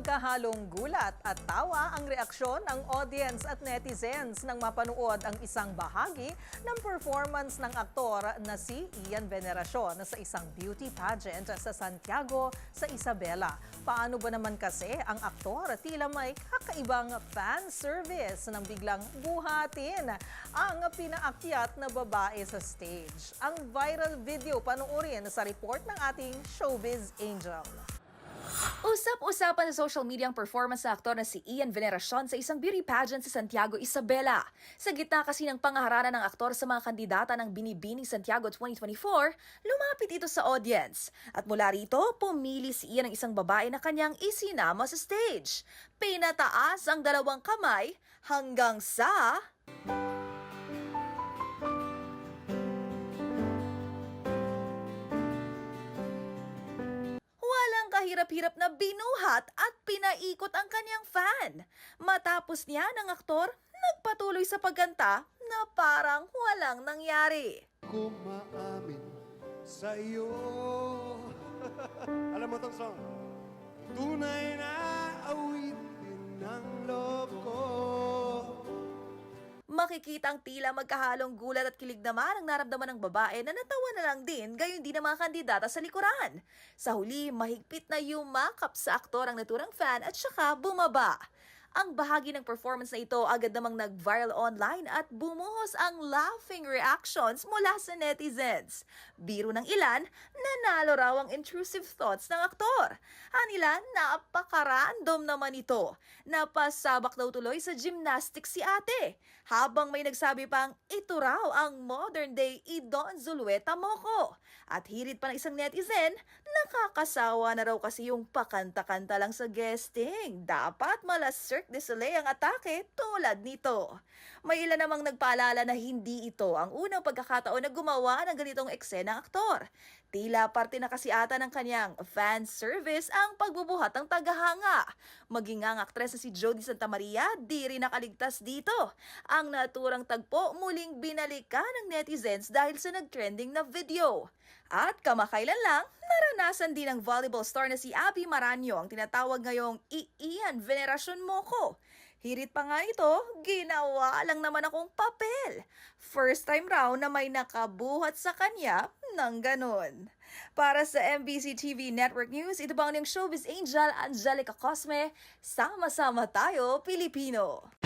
Nagkahalong gulat at tawa ang reaksyon ng audience at netizens nang mapanood ang isang bahagi ng performance ng aktor na si Ian Veneracion sa isang beauty pageant sa Santiago sa Isabela. Paano ba naman kasi ang aktor tila may kakaibang fan service nang biglang buhatin ang pinaakyat na babae sa stage. Ang viral video panoorin sa report ng ating showbiz angel. Usap-usapan sa social media ang performance ng aktor na si Ian Veneracion sa isang beauty pageant sa Santiago, Isabela. Sa gitna kasi ng pangaharanan ng aktor sa mga kandidata ng Binibining Santiago 2024, lumapit ito sa audience. At mula rito, pumili si Ian ng isang babae na kanyang isinama sa stage. Pinataas ang dalawang kamay hanggang sa... kahirap-hirap na binuhat at pinaikot ang kanyang fan. Matapos niya ng aktor, nagpatuloy sa pagganta na parang walang nangyari. ko maamin sa iyo. Alam mo tong song? Tunay na awitin Makikita ang tila magkahalong gulat at kilig naman ang naramdaman ng babae na natawa na lang din gayon din ang mga kandidata sa likuran. Sa huli, mahigpit na yumakap sa aktor ang naturang fan at saka bumaba. Ang bahagi ng performance na ito agad namang nag-viral online at bumuhos ang laughing reactions mula sa netizens. Biro ng ilan, nanalo raw ang intrusive thoughts ng aktor. Anila, napaka-random naman ito. Napasabak daw tuloy sa gymnastics si ate. Habang may nagsabi pang, ito raw ang modern day Idon Zulueta Moco. At hirit pa ng isang netizen, nakakasawa na raw kasi yung pakanta-kanta lang sa guesting. Dapat mala Cirque du Soleil ang atake tulad nito. May ilan namang nagpaalala na hindi ito ang unang pagkakataon na gumawa ng ganitong eksena ang aktor. Tila parte na kasi ata ng kanyang fan service ang pagbubuhat ng tagahanga. Maging ang aktres na si Jodie Santa Maria, di rin nakaligtas dito. Ang naturang tagpo muling binalikan ng netizens dahil sa nagtrending na video. At kamakailan lang, naranasan din ng volleyball star na si Abby Maranyo ang tinatawag ngayong Iian Veneracion Moco. Hirit pa nga ito, ginawa lang naman akong papel. First time raw na may nakabuhat sa kanya ng ganun. Para sa MBC TV Network News, ito ba ang showbiz angel Angelica Cosme? Sama-sama tayo, Pilipino!